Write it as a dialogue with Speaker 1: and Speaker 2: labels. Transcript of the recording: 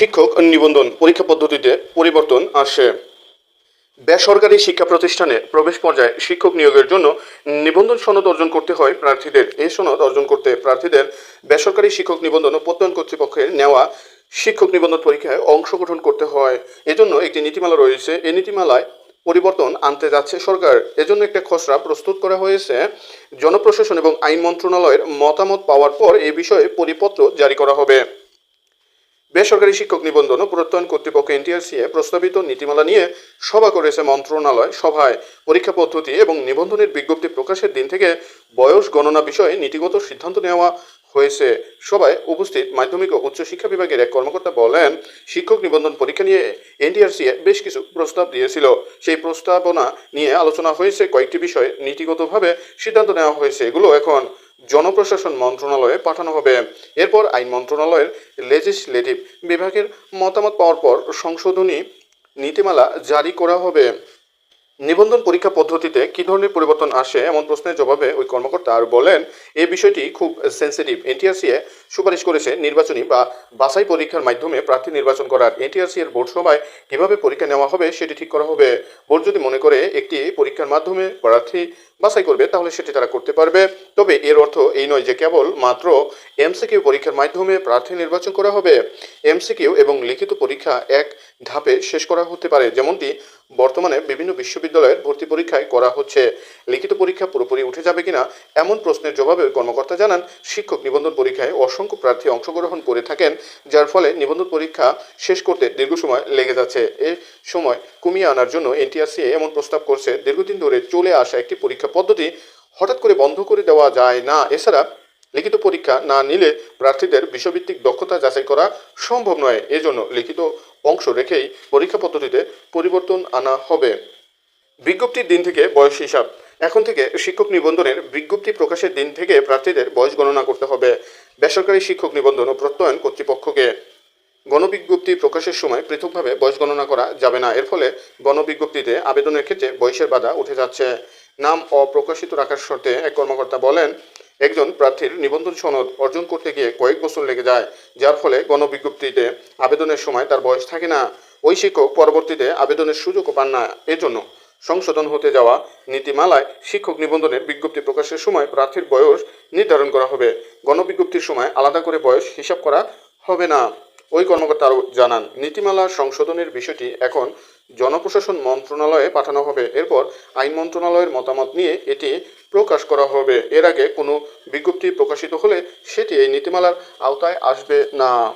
Speaker 1: শিক্ষক নিবন্ধন পরীক্ষা পদ্ধতিতে পরিবর্তন আসে। বেসরকারি শিক্ষা প্রতিষ্ঠানে প্রবেশ পর্যায়ে শিক্ষক নিয়োগের জন্য নিবন্ধন সনদ অর্জন করতে হয় প্রার্থীদের। এই সনদ অর্জন করতে প্রার্থীদের বেসরকারি শিক্ষক নিবন্ধন ও প্রত্যয়ন কর্তৃপক্ষের নেওয়া শিক্ষক নিবন্ধন পরীক্ষায় অংশগ্রহণ করতে হয়। এজন্য একটি নীতিমালা রয়েছে। এই নীতিমালায় পরিবর্তন আনতে যাচ্ছে সরকার। এজন্য একটা খসড়া প্রস্তুত করা হয়েছে। জনপ্রশাসন এবং আইন মন্ত্রণালয়ের মতামত পাওয়ার পর এই বিষয়ে পরিপত্র জারি করা হবে। বেসরকারি শিক্ষক নিবন্ধন ও প্রত্যয়ন কর্তৃপক্ষ এনটিআরসিএ প্রস্তাবিত নীতিমালা নিয়ে সভা করেছে মন্ত্রণালয় সভায়। পরীক্ষা পদ্ধতি এবং নিবন্ধনের বিজ্ঞপ্তি প্রকাশের দিন থেকে বয়স গণনা বিষয়ে নীতিগত সিদ্ধান্ত নেওয়া হয়েছে। সভায় উপস্থিত মাধ্যমিক ও উচ্চ শিক্ষা বিভাগের এক কর্মকর্তা বলেন, শিক্ষক নিবন্ধন পরীক্ষা নিয়ে এনটিআরসিএ বেশ কিছু প্রস্তাব দিয়েছিল। সেই প্রস্তাবনা নিয়ে আলোচনা হয়েছে কয়েকটি বিষয়ে। নীতিগতভাবে সিদ্ধান্ত নেওয়া হয়েছে। এগুলো এখন জনপ্রশাসন মন্ত্রণালয়ে পাঠানো হবে। এরপর আইন মন্ত্রণালয়ের লেজিসলেটিভ বিভাগের মতামত পাওয়ার পর সংশোধনী নীতিমালা জারি করা হবে। নিবন্ধন পরীক্ষা পদ্ধতিতে কী ধরনের পরিবর্তন আসে এমন প্রশ্নের জবাবে ওই কর্মকর্তা আর বলেন, এ বিষয়টি খুব সেন্সিটিভ এনটিআরসিএ সুপারিশ করেছে নির্বাচনী বা বাছাই পরীক্ষার মাধ্যমে প্রার্থী নির্বাচন করার এনটিআরসি এর বোর্ড সভায় কীভাবে পরীক্ষা নেওয়া হবে সেটি ঠিক করা হবে। বোর্ড যদি মনে করে একটি পরীক্ষার মাধ্যমে প্রার্থী বাছাই করবে, তাহলে সেটি তারা করতে পারবে। তবে এর অর্থ এই নয় যে কেবল মাত্র এমসিকিউ পরীক্ষার মাধ্যমে প্রার্থী নির্বাচন করা হবে। এমসিকিউ এবং লিখিত পরীক্ষা এক ধাপে শেষ করা হতে পারে, যেমনটি বর্তমানে বিভিন্ন বিশ্ববিদ্যালয়ের ভর্তি পরীক্ষায় করা হচ্ছে। লিখিত পরীক্ষা পুরোপুরি উঠে যাবে কিনা এমন প্রশ্নের জবাবে কর্মকর্তা জানান, শিক্ষক নিবন্ধন পরীক্ষায় অসংখ্য প্রার্থী অংশগ্রহণ করে থাকেন, যার ফলে নিবন্ধন পরীক্ষা শেষ করতে দীর্ঘ সময় লেগে যাচ্ছে। এ সময় কমিয়ে আনার জন্য এনটিআরসি এমন প্রস্তাব করছে, দীর্ঘদিন ধরে চলে আসা একটি পরীক্ষা পদ্ধতি হঠাৎ করে বন্ধ করে দেওয়া যায় না। এছাড়া লিখিত পরীক্ষা না নিলে প্রার্থীদের বিষয়ভিত্তিক দক্ষতা যাচাই করা সম্ভব নয়। এজন্য লিখিত অংশ রেখেই পরীক্ষা পদ্ধতিতে পরিবর্তন আনা হবে। বিজ্ঞপ্তির দিন থেকে বয়স হিসাব। এখন থেকে শিক্ষক নিবন্ধনের বিজ্ঞপ্তি প্রকাশের দিন থেকে প্রার্থীদের বয়স গণনা করতে হবে। বেসরকারি শিক্ষক নিবন্ধন ও প্রত্যয়ন কর্তৃপক্ষকে। গণবিজ্ঞপ্তি প্রকাশের সময় পৃথকভাবে বয়স গণনা করা যাবে না। এর ফলে গণবিজ্ঞপ্তিতে আবেদনের ক্ষেত্রে বয়সের বাধা উঠে যাচ্ছে। নাম অপ্রকাশিত রাখার শর্তে এক কর্মকর্তা বলেন, একজন প্রার্থীর নিবন্ধন সনদ অর্জন করতে গিয়ে কয়েক বছর লেগে যায়, যার ফলে গণবিজ্ঞপ্তিতে আবেদনের সময় তার বয়স থাকে না। ওই শিক্ষক পরবর্তীতে আবেদনের সুযোগও পান না। এজন্য সংশোধন হতে যাওয়া নীতিমালায় শিক্ষক নিবন্ধনের বিজ্ঞপ্তি প্রকাশের সময় প্রার্থীর বয়স নির্ধারণ করা হবে। গণবিজ্ঞপ্তির সময় আলাদা করে বয়স হিসাব করা হবে না। ওই কর্মকর্তা আরও জানান, নীতিমালা সংশোধনের বিষয়টি এখন জনপ্রশাসন মন্ত্রণালয়ে পাঠানো হবে। এরপর আইন মন্ত্রণালয়ের মতামত নিয়ে এটি প্রকাশ করা হবে। এর আগে কোনো বিজ্ঞপ্তি প্রকাশিত হলে সেটি এই নীতিমালার আওতায় আসবে না।